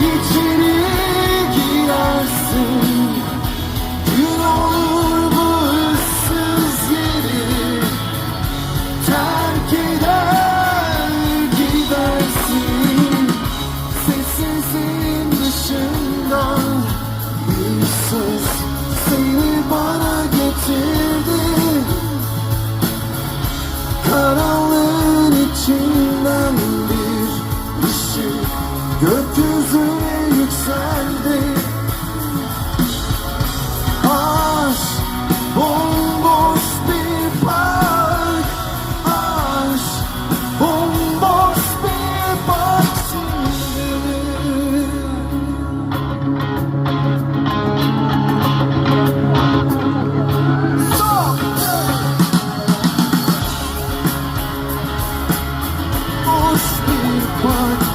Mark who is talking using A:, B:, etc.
A: içeri girersin Gün olur bu ıssız yeri. Terk eder gidersin. Sessizin dışında bir söz seni bana getirdi. Karanlığın içinden bir ışık gökyüzü 我